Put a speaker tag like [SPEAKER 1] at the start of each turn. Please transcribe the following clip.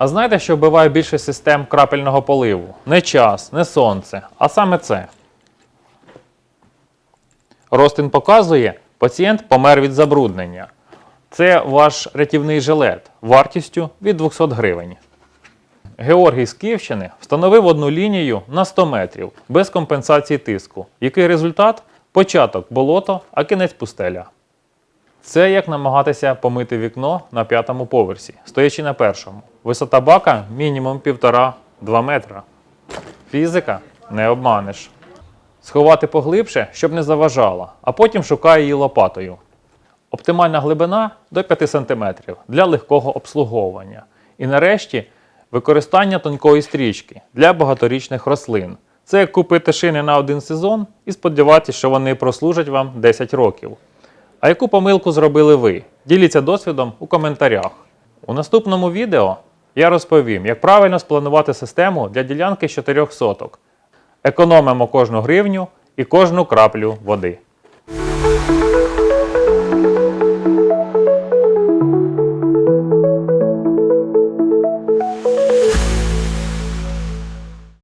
[SPEAKER 1] А знаєте, що вбиває більше систем крапельного поливу? Не час, не сонце, а саме це. Ростин показує, пацієнт помер від забруднення. Це ваш рятівний жилет вартістю від 200 гривень. Георгій з Київщини встановив одну лінію на 100 метрів без компенсації тиску. Який результат? Початок болото, а кінець пустеля. Це як намагатися помити вікно на п'ятому поверсі, стоячи на першому. Висота бака мінімум 1,5-2 метра. Фізика не обманеш. Сховати поглибше, щоб не заважала, а потім шукає її лопатою. Оптимальна глибина до 5 см для легкого обслуговування. І нарешті використання тонкої стрічки для багаторічних рослин. Це як купити шини на один сезон і сподіватися, що вони прослужать вам 10 років. А яку помилку зробили ви? Діліться досвідом у коментарях. У наступному відео я розповім, як правильно спланувати систему для ділянки з 4 соток. Економимо кожну гривню і кожну краплю води.